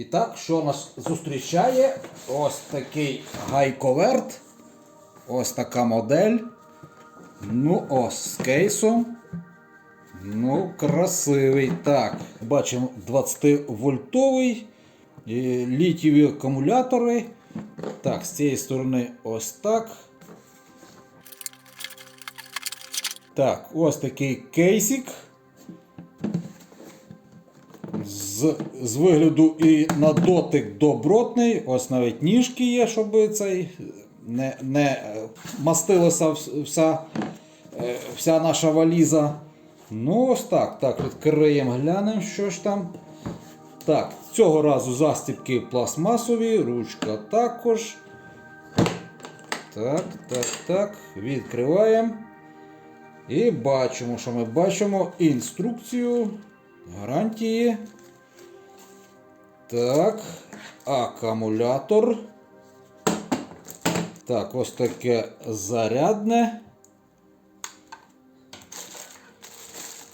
І так, що нас зустрічає? Ось такий гайковерт. Ось така модель. Ну, ось з кейсом. Ну, красивий. Так, бачимо 20-вольтовий. е, Літієві акумулятори. Так, з цієї сторони ось так. Так, ось такий кейсик. З, з вигляду і на дотик добротний. Ось навіть ніжки є, щоб цей не, не е, мастилася вся, е, вся наша валіза. Ну, ось так. Так, відкриємо, глянемо, що ж там. Так, цього разу застібки пластмасові, ручка також. Так, так, так. Відкриваємо. І бачимо, що ми бачимо інструкцію гарантії. Так, акумулятор. Так, ось таке зарядне.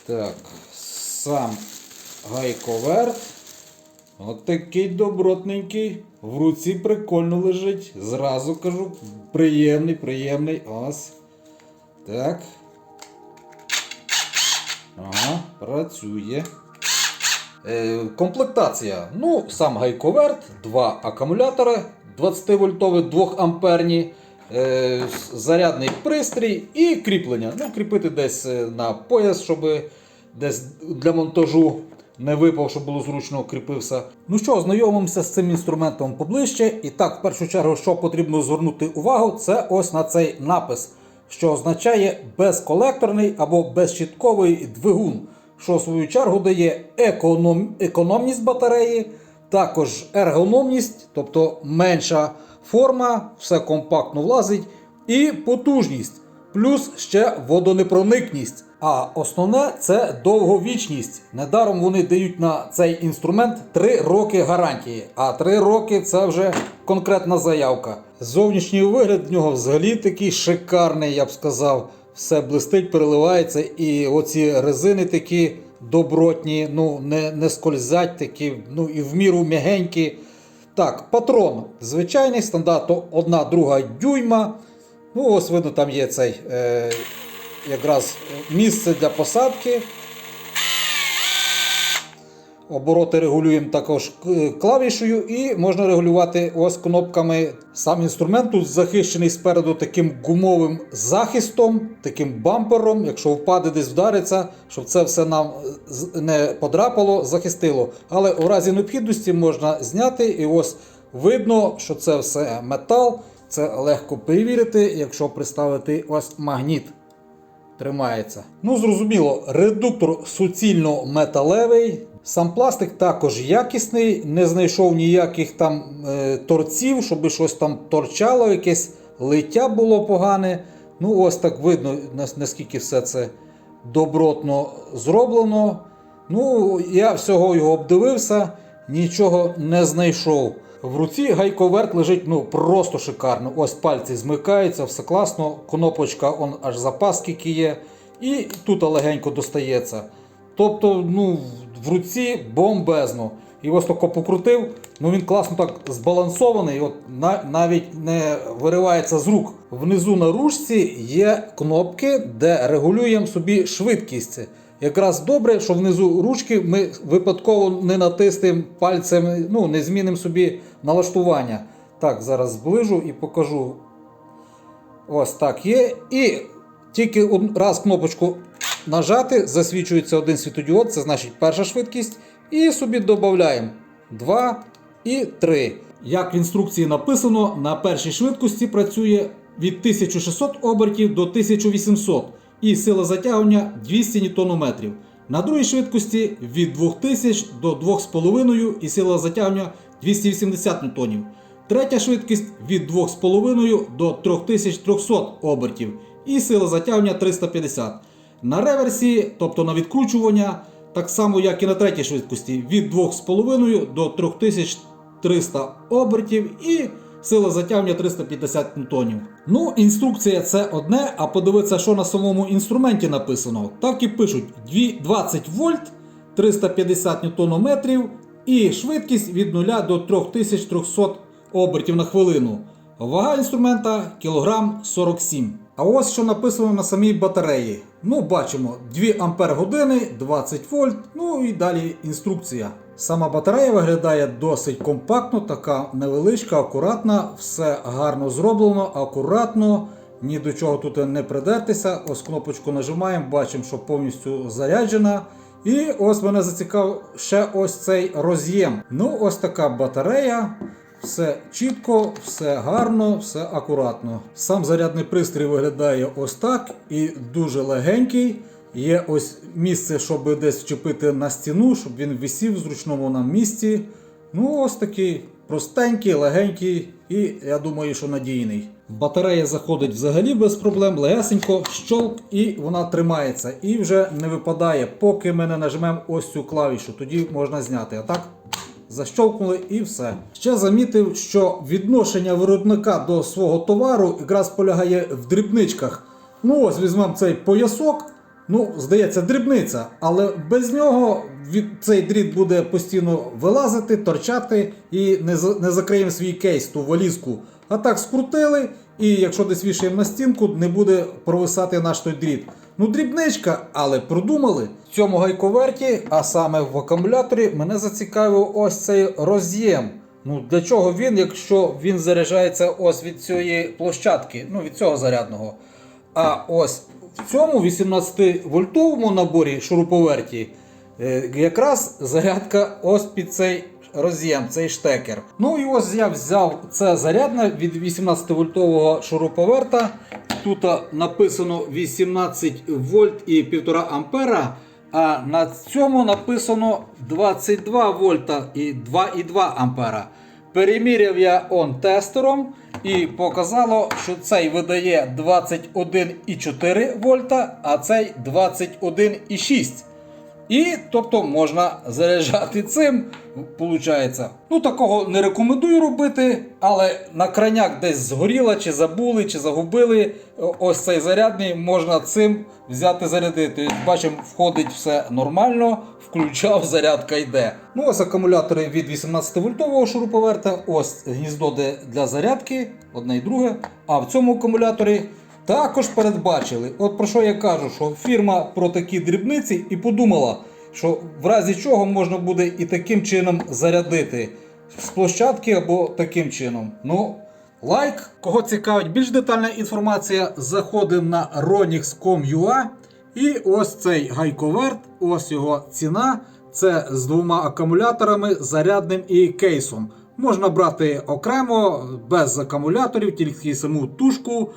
Так, сам гайковерт. От такий добротненький. В руці прикольно лежить. Зразу кажу, приємний, приємний. Ось. Так. Ага, працює. Е, комплектація. Ну, сам гайковерт, два акумулятори 20-вольтові, 2 амперні, е, зарядний пристрій і кріплення. Ну, кріпити десь е, на пояс, щоб десь для монтажу не випав, щоб було зручно кріпився. Ну що, знайомимося з цим інструментом поближче. І так, в першу чергу, що потрібно звернути увагу, це ось на цей напис, що означає безколекторний або безщітковий двигун, що в свою чергу дає економ... економність батареї, також ергономність, тобто менша форма, все компактно влазить, і потужність, плюс ще водонепроникність. А основне це довговічність. Недаром вони дають на цей інструмент 3 роки гарантії. А 3 роки це вже конкретна заявка. Зовнішній вигляд в нього взагалі такий шикарний, я б сказав. Все блистить, переливається, і оці резини такі добротні, ну не, не скользять такі, ну і в міру м'ягенькі. Так, патрон звичайний, стандарт, 1-2 дюйма. Ну, ось видно, там є цей е, якраз місце для посадки. Обороти регулюємо також е, клавішею і можна регулювати ось кнопками. Сам інструмент тут захищений спереду таким гумовим захистом, таким бампером. Якщо впаде десь вдариться, щоб це все нам е, не подрапало, захистило. Але у разі необхідності можна зняти і ось видно, що це все метал. Це легко перевірити, якщо приставити ось магніт тримається. Ну, зрозуміло, редуктор суцільно металевий. Сам пластик також якісний, не знайшов ніяких там е, торців, щоб щось там торчало, якесь лиття було погане. Ну, ось так видно, наскільки все це добротно зроблено. Ну, я всього його обдивився, нічого не знайшов. В руці гайковерт лежить ну, просто шикарно. Ось пальці змикаються, все класно. Кнопочка он аж запас скільки є. І тут легенько достається. Тобто, ну, в руці бомбезно. І ось тако покрутив, ну він класно так збалансований, от на, навіть не виривається з рук. Внизу на ручці є кнопки, де регулюємо собі швидкість. Якраз добре, що внизу ручки ми випадково не натиснемо пальцем, ну, не змінимо собі налаштування. Так, зараз зближу і покажу. Ось так є. І тільки раз кнопочку нажати, засвічується один світодіод, це значить перша швидкість. І собі додаємо 2 і 3. Як в інструкції написано, на першій швидкості працює від 1600 обертів до 1800 і сила затягування 200 Нм. На другій швидкості від 2000 до 2,5 і сила затягування 280 Нм. Третя швидкість від 2,5 до 3300 обертів і сила затягування 350. На реверсі, тобто на відкручування, так само як і на третій швидкості, від 2,5 до 3300 обертів і сила затягування 350 ньютонів. Ну, інструкція це одне, а подивитися, що на самому інструменті написано. Так і пишуть: 20 вольт, 350 ньютонометрів, І швидкість від 0 до 3300 обертів на хвилину. Вага інструмента кілограм 47. А ось що написано на самій батареї. Ну, бачимо 2 ампер години, 20 вольт, ну і далі інструкція. Сама батарея виглядає досить компактно, така невеличка, акуратна, все гарно зроблено, акуратно, ні до чого тут не придертися. Ось кнопочку нажимаємо, бачимо, що повністю заряджена. І ось мене зацікавив ще ось цей роз'єм. Ну, ось така батарея. Все чітко, все гарно, все акуратно. Сам зарядний пристрій виглядає ось так і дуже легенький. Є ось місце, щоб десь вчепити на стіну, щоб він висів в зручному нам місці. Ну, ось такий простенький, легенький і я думаю, що надійний. Батарея заходить взагалі без проблем, легесенько, щолк, і вона тримається. І вже не випадає, поки ми не нажмемо ось цю клавішу. Тоді можна зняти. А так защолкнули і все. Ще замітив, що відношення виробника до свого товару якраз полягає в дрібничках. Ну ось візьмемо цей поясок. Ну, здається, дрібниця, але без нього від, цей дріт буде постійно вилазити, торчати і не, не закриємо свій кейс, ту валізку. А так скрутили, і якщо десь вішаємо на стінку, не буде провисати наш той дріт. Ну, дрібничка, але продумали. В цьому гайковерті, а саме в акумуляторі, мене зацікавив ось цей роз'єм. Ну, для чого він, якщо він заряджається ось від цієї площадки, ну від цього зарядного. А ось в цьому 18-вольтовому наборі шуруповерті е, якраз зарядка ось під цей роз'єм, цей штекер. Ну і ось я взяв це зарядне від 18-вольтового шуруповерта. Тут написано 18 вольт і 1,5 ампера. А на цьому написано 22 вольта і 2,2 ампера. Переміряв я он тестером і показало, що цей видає 21,4 вольта, а цей 21,6. І тобто можна заряджати цим. Получається. Ну такого не рекомендую робити, але на краняк десь згоріла, чи забули, чи загубили. Ось цей зарядний можна цим взяти зарядити. Бачимо, входить все нормально, включав, зарядка йде. Ну ось акумулятори від 18 вольтового шуруповерта, ось гніздо для зарядки, одне і друге. А в цьому акумуляторі також передбачили. От про що я кажу, що фірма про такі дрібниці і подумала, що в разі чого можна буде і таким чином зарядити з площадки або таким чином. Ну, лайк. Кого цікавить більш детальна інформація, заходимо на ronix.com.ua і ось цей гайковерт, ось його ціна. Це з двома акумуляторами, зарядним і кейсом. Можна брати окремо, без акумуляторів, тільки саму тушку,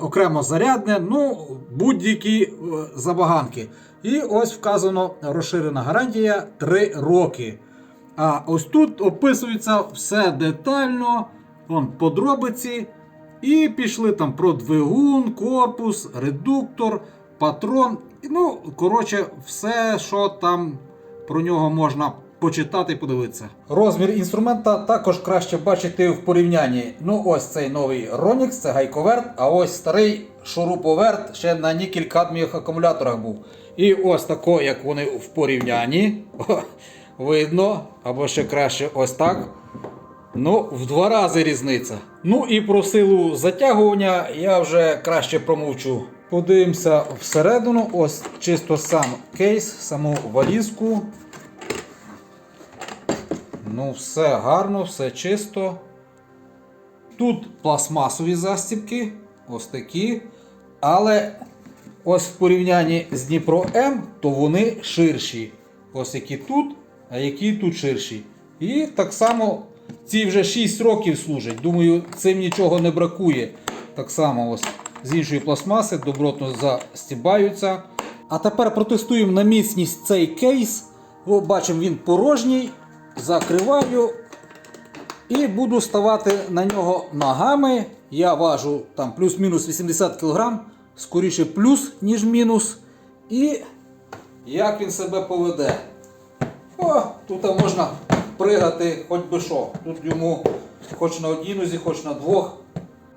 окремо зарядне, ну будь-які е, забаганки. І ось вказано розширена гарантія 3 роки. А ось тут описується все детально, вон подробиці. І пішли там про двигун, корпус, редуктор, патрон. Ну, коротше, все, що там про нього можна почитати подивитися. Розмір інструмента також краще бачити в порівнянні. Ну, ось цей новий Ronix, це гайковерт, а ось старий шуруповерт ще на нікель кадмієвих акумуляторах був. І ось тако, як вони в порівнянні. Видно, або ще краще ось так. Ну, в два рази різниця. Ну і про силу затягування я вже краще промовчу. Подивимося всередину, ось чисто сам кейс, саму валізку. Ну, все гарно, все чисто. Тут пластмасові застібки, ось такі. Але ось в порівнянні з Дніпро М, то вони ширші. Ось які тут, а які тут ширші. І так само ці вже 6 років служать. Думаю, цим нічого не бракує. Так само ось з іншої пластмаси добротно застібаються. А тепер протестуємо на міцність цей кейс. Бачимо, він порожній. Закриваю і буду ставати на нього ногами. Я важу там плюс-мінус 80 кг, скоріше плюс, ніж мінус. І як він себе поведе. О, тут можна пригати хоч би що. Тут йому хоч на одній нозі, хоч на двох.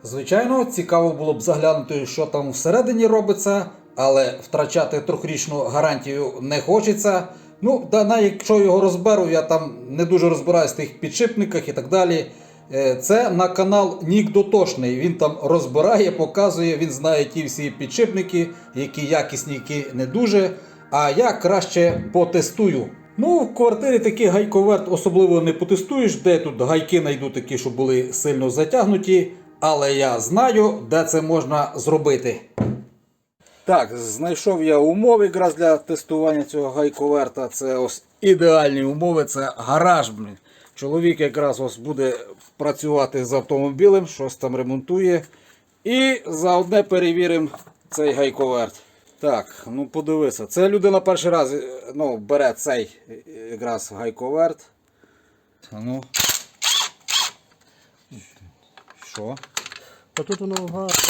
Звичайно, цікаво було б заглянути, що там всередині робиться, але втрачати трьохрічну гарантію не хочеться. Ну, да, на, якщо його розберу, я там не дуже розбираюсь в тих підшипниках і так далі. Е, Це на канал Нік Дотошний. Він там розбирає, показує, він знає ті всі підшипники, які якісні, які не дуже. А я краще потестую. Ну, в квартирі такий гайковерт особливо не потестуєш, де тут гайки знайду такі, щоб були сильно затягнуті. Але я знаю, де це можна зробити. Так, знайшов я умови якраз для тестування цього гайковерта. Це ось ідеальні умови, це гараж. Чоловік якраз ось буде працювати з автомобілем, щось там ремонтує. І заодне перевіримо цей гайковерт. Так, ну подивися. Це людина перший раз е, ну, бере цей е, якраз гайковерт. Ну. Що? А тут воно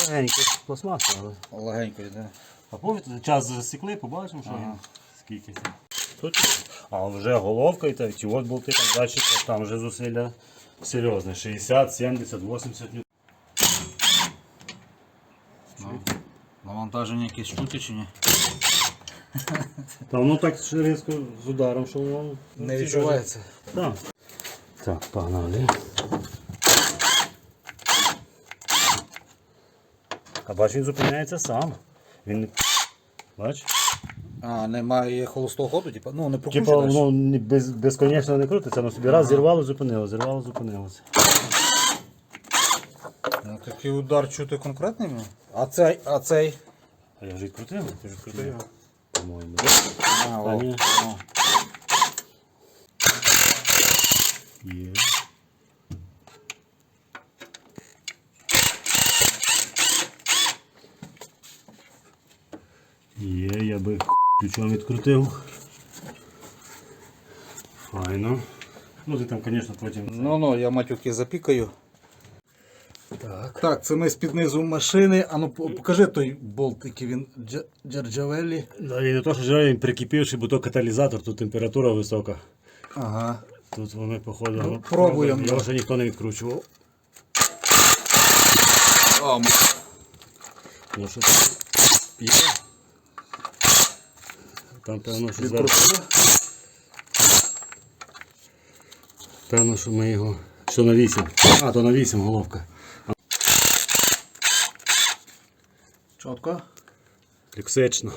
легеньке, пластмаса, але. Легенько йде. А помните, час засікли, побачимо, що він скільки. там. Тут, а вже головка і так, ті от болти, там далі, там вже зусилля серйозне. 60, 70, 80 ньютон. Навантаження якесь чути чи ні? Та воно так різко з ударом, що воно Не відчувається. Так. Так, погнали. А бач, він зупиняється сам. Він. Бач? А, немає холостого ходу, типу, ну не Типа прокручуєш. воно ні- без, безконечно не крутиться, воно собі раз зірвало, зупинило, зірвало, зупинилося. Ну, такий удар чути конкретний. ну. А цей, а цей. А я вже відкрутив, ти відкрутив його. По-моєму. А, Та о, ні. о. Є. Є, я би ключом відкрутив. Файно. Ну ти там, звісно, потім. Ну ну, я матюки запікаю. Так. Так, це ми з-під низу машини. А ну покажи той болт, який він Дж- Джерджавеллі. Да, і не то, що жаль, він прикипівши, бо то каталізатор, тут температура висока. Ага. Тут вони, походу, Ну, пробуємо. Його ще ніхто не відкручував. О, Ну що є? Там певно, що зараз. Певно, що ми його. Що на 8. А, то на 8 головка. Чітко. Люксично.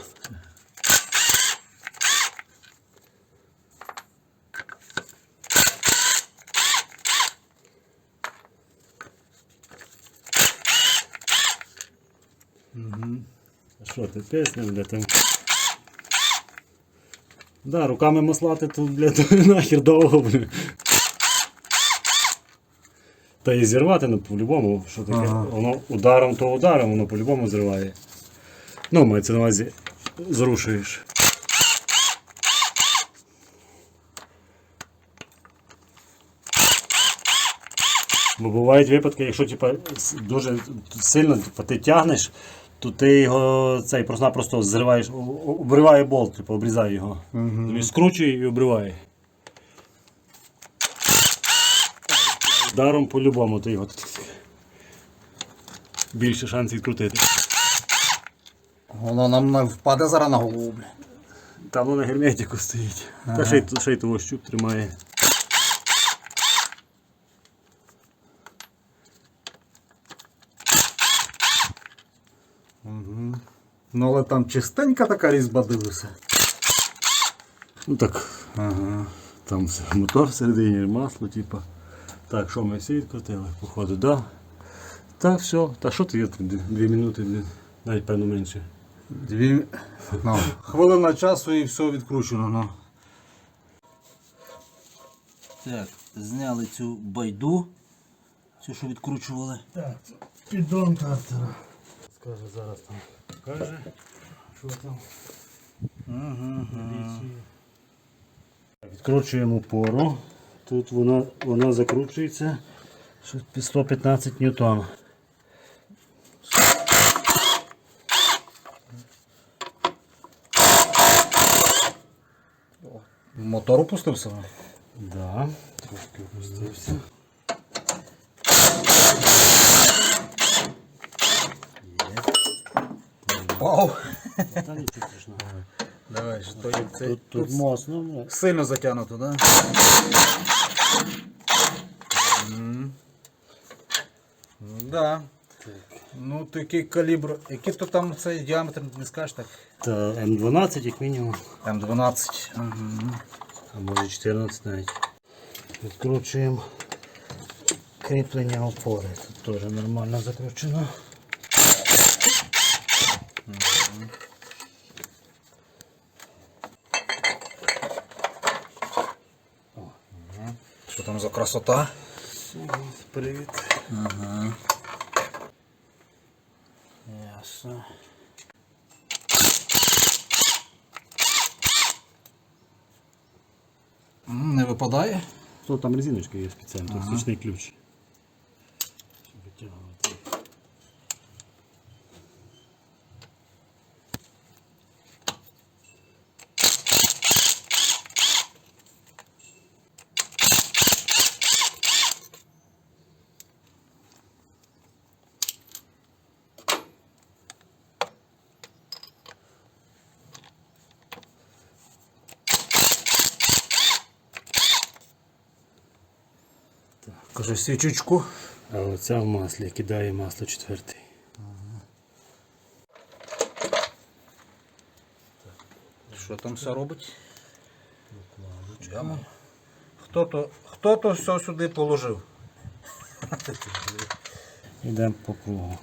А Що ти пісня, бля, там? Да, руками маслати тут, бля, нахер довго, бля. Та і зірвати, ну, по-любому, що таке, Ага. воно ударом, то ударом, воно по-любому зриває. Ну, мається на увазі, зрушуєш. Бо бувають випадки, якщо типа, дуже сильно типа, ти тягнеш, то ти його цей просто-напросто зриваєш, обриває болт, типу, обрізає його. Тобі скручує і обриває. Даром по-любому ти його більше шансів відкрутити. Воно нам на- впаде зараз на голову. Там воно на герметику стоїть. Та ще й, ще й того щуп тримає. Ну але там чистенька така різьба дивися. Ну так, Ага. там все, мотор всередині, масло, типа. Так, що ми всі відкрутили, походу, да. Так, все. Та що ти є? Дві- Дві минути, блін. Навіть певно менше. Дві... Ну, хвилина часу і все відкручено. Ну. Так, зняли цю байду, цю, що відкручували. Так, піддон картера. Скаже зараз там. Покаже, що там. Відкручуємо опору. Тут вона, вона закручується. під 115 ньютон. Мотор опустився. Да, трошки опустився. Вау! Та нічого страшного. Давай, що є це. Тут, тут моцно. ну, Сильно затягнуто, да? Мгм. Да. Ну, такий калібр. Який то там цей діаметр, не скажеш так? Та М12 як мінімум, М12. Угу. а може 14 навіть. Відкручуємо кріплення опори. Тут теж нормально закручено. Що там за красота? Привіт. Ага. Ясно. Не випадає? То там резиночка є спеціальна, ага. токсичний ключ. Щоб витягувати. Кажи свічечку. А оця в маслі кидає масло четвертий. Що там все робить? Хто то, хто то все сюди положив? Йдемо по кругу.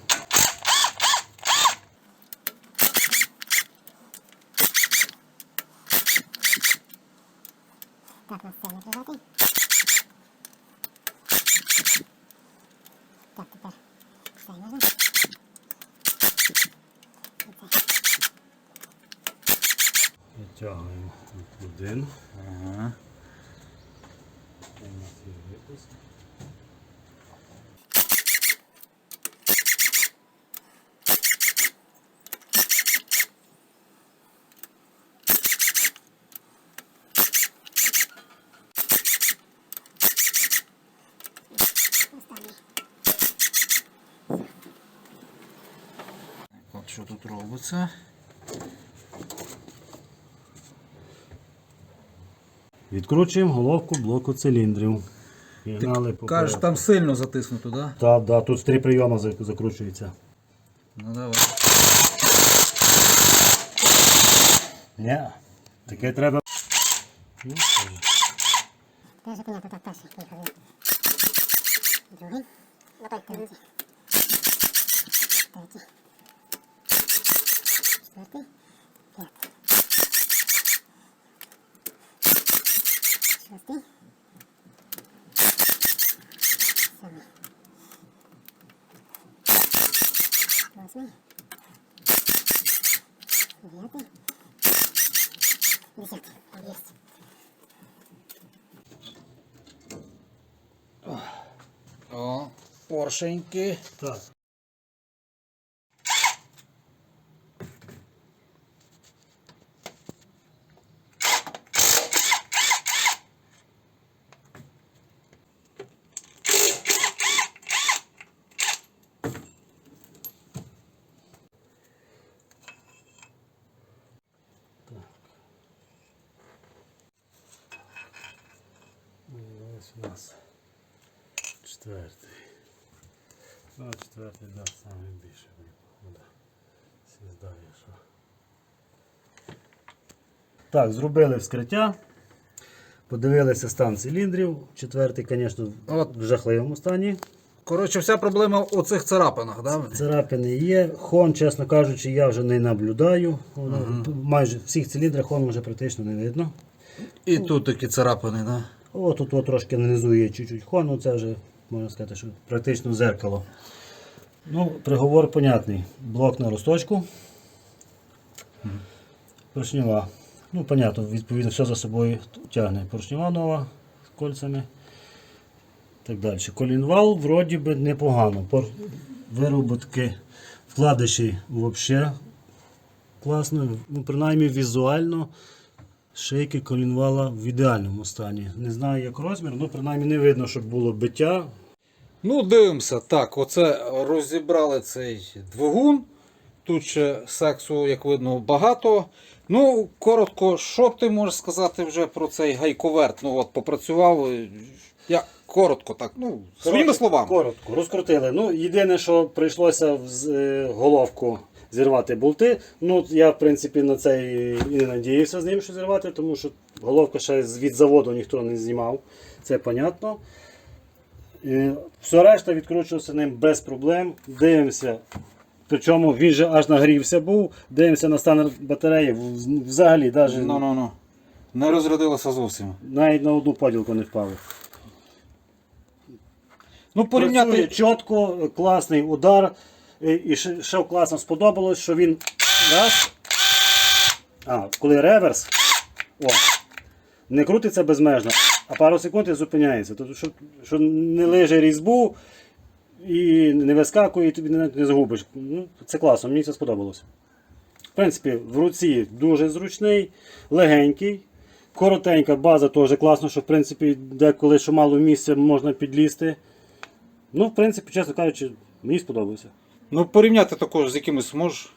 Так, на сцену прижати. Так, тепер цей можна. І це. Відтягуємо тут один. Ага. У нас є випуск. Що тут робиться? Відкручуємо головку блоку циліндрів. По Кажеш, там сильно затиснуто, так? Да? Так, да, тут три прийоми зак- закручується. Ну давай. Ні. Таке треба. Ну, Тепер так перший поїхав. Другий. Третій. Четвертий. Шостий. Сьомий. Восьмий. Дев'ятий. Десятий. Єсть. О, поршеньки. Так. У нас четвертий. Ну, четвертий, да, саме більше. Да. Сіздає, що. Так, зробили вскриття. Подивилися стан циліндрів. Четвертий, звісно, в жахливому стані. Коротше, вся проблема у цих царапинах, да? Царапини є. Хон, чесно кажучи, я вже не наблюдаю. Воно, Майже всіх циліндрах хон вже практично не видно. І тут такі царапини, да? О, тут трошки нанизу є чуть-чуть хон, ну це вже можна сказати, що практично зеркало. Ну, приговор понятний. Блок на росточку. Поршнева. Ну, понятно, відповідно, все за собою тягне. Поршнева нова з кольцями. Так далі. Колінвал вроді би непогано. Вироботки вкладиші взагалі класно. Ну, принаймні візуально шейки колінвала в ідеальному стані. Не знаю, як розмір, ну принаймні не видно, щоб було биття. Ну, дивимося. Так, оце розібрали цей двигун. Тут ще сексу, як видно, багато. Ну, коротко, що ти можеш сказати вже про цей гайковерт? Ну, от попрацював. е, Я коротко так, ну, своїми словами. Коротко, розкрутили. Ну, єдине, що прийшлося в е, головку зірвати болти. Ну, я, в принципі, на це і не надіявся з ним, що зірвати, тому що головка ще від заводу ніхто не знімав. Це понятно. І все решта відкручувався ним без проблем. Дивимося. Причому він же аж нагрівся був. Дивимося на стан батареї. Взагалі, навіть, Ну, ну, ну. Не розрядилося зовсім. навіть на одну поділку не впали. Ну, Працює порівняти. чітко, класний удар. І ще класно сподобалось, що він раз. А, коли реверс, о, не крутиться безмежно, а пару секунд і зупиняється. Тобто, що, що не лиже різьбу і не вискакує, і тобі не, не загубиш. Ну, це класно, мені це сподобалось. В принципі, в руці дуже зручний, легенький. Коротенька база теж класно, що в принципі деколи що мало місця можна підлізти. Ну, в принципі, чесно кажучи, мені сподобався. Ну, порівняти також з якимось можеш.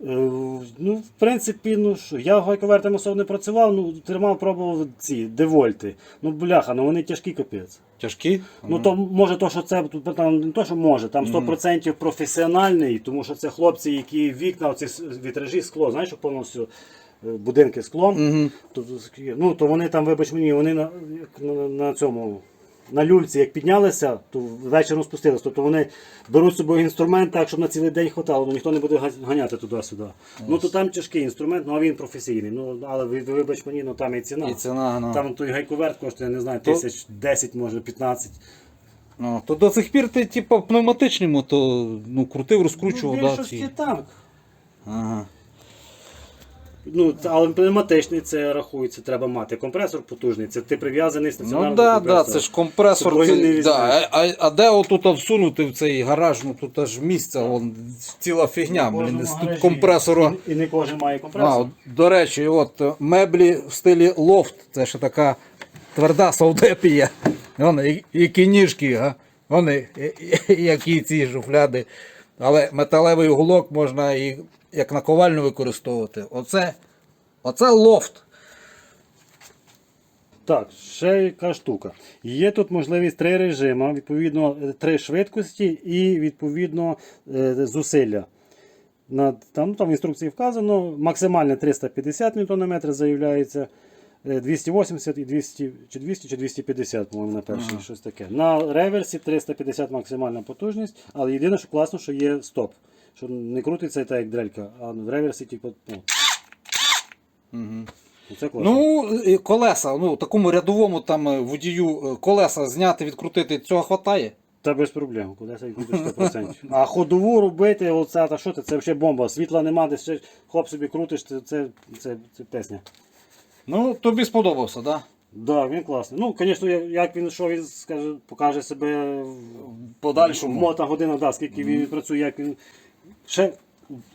Е, ну, в принципі, ну що, я гайковертом особо не працював, ну, тримав, пробував ці девольти. Ну, бляха, ну вони тяжкі капець. Тяжкі. Ну, то може то, що це там не то, що може, там 100% професіональний, тому що це хлопці, які вікна, оці вітражі, скло, знаєш, що повністю е, будинки склом. Угу. То, ну, то вони там, вибач мені, вони на, на, на цьому. На люльці, як піднялися, то вечором спустилися. Тобто вони беруть з собою інструмент так, щоб на цілий день хватало, ну ніхто не буде ганяти туди-сюди. Ну то там тяжкий інструмент, ну а він професійний. Ну, але ви- вибач мені, ну там і ціна. І ціна, ну. Там той гайковерт коштує, не знаю, тисяч 10, може 15. Ну, то до цих пір ти, типу, пневматичним, то ну, крутив, розкручував, ну, да, ці. танк. Ага. Ну, це- але пневматичний це рахується, треба мати. Компресор потужний, це ти прив'язаний стаціонарно. Ну до да, да, компресора. це ж компресор. Собою Це, не да. а, а де отут всунути в цей гараж, ну тут аж місця, вон, ціла фігня, В кожному блін, тут гаражі. компресору. І, і не кожен має компресор. А, от, до речі, от е, меблі в стилі лофт, це ще така тверда совдепія. Вони, і- які ніжки, а? Вони, і- і- які ці шуфляди. Але металевий уголок можна і як наковальню використовувати. Оце, оце лофт. Так, ще яка штука. Є тут можливість три режими, відповідно, е, три швидкості і відповідно е, зусилля. На, там, там в інструкції вказано, максимальне 350 Нм заявляється, е, 280 і 200, чи 200 чи 250, по-моєму, на першій щось таке. На реверсі 350 максимальна потужність, але єдине, що класно, що є стоп. Що не крутиться так, як дрелька, а в реверсі, типу, ну. Це класно. Ну, колеса, ну, такому рядовому там е, водію е, колеса зняти, відкрутити, цього хватає. Та без проблем, куди це 100%. А ходову робити, оце, та що ти, це взагалі бомба. Світла нема, десь ще хлоп собі крутиш, це, це, це, це песня. Ну, тобі сподобався, так? Да? Да, він класний. Ну, звісно, як- як він що він скаже, покаже себе в Подальшому. мота година, да, скільки він працює, як він. Ще,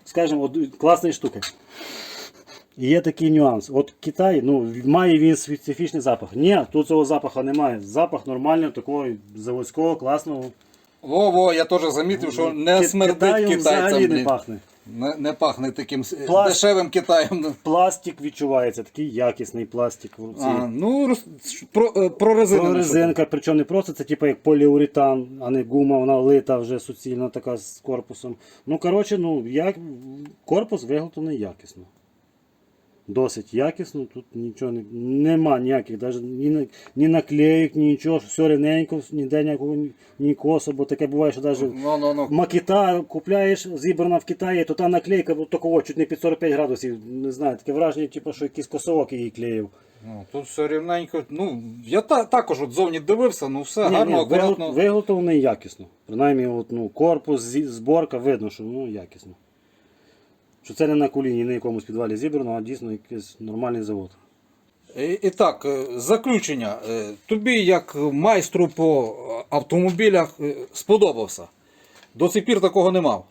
скажімо, класні штуки. Є такий нюанс. От Китай, ну, має він специфічний запах. Ні, тут цього запаху немає. Запах нормального, такого заводського, класного. Во-во, я теж замітив, що не Ки- смердить Китаєм китайцям, взагалі не блін. пахне. Не, не пахне таким с- Пласт- дешевим Китаєм. Пластик відчувається, такий якісний пластик в руці. А, ну, роз- про, е, про резину. Про резинка, причому не просто це типу як поліуретан, а не гума, вона лита вже суцільно така з корпусом. Ну, коротше, ну, як... корпус виготовлений якісно. Досить якісно, тут нічого не, нема ніяких, навіть ні, ні наклеїк, ні нічого, все рівненько, ніде ніякого ні, ні косу, бо таке буває, що навіть Ну, ну, ну. макета купляєш, зібрана в Китаї, то та наклейка ну, такого чуть не під 45 градусів, не знаю, таке враження, типу, що якийсь косовок її клеїв. Ну, тут все рівненько. Ну, я та, також от зовні дивився, ну все Ні, гарно, ні, акуратно. Виготовлений якісно. Принаймні, от, ну, корпус, зборка, видно, що ну, якісно. Що це не на коліні, не якомусь підвалі зібрано, а дійсно якийсь нормальний завод. І, так, е, заключення. Е, Тобі, як майстру по автомобілях, е, сподобався. До цих пір такого не мав.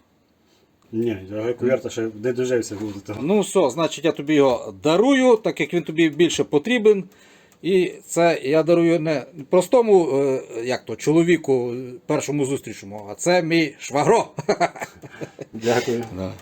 Ні, я куверта ще не дожився. Ну все, значить я тобі його дарую, так як він тобі більше потрібен. І це я дарую не простому як то, чоловіку, першому зустрічному, а це мій швагро. Дякую. Да.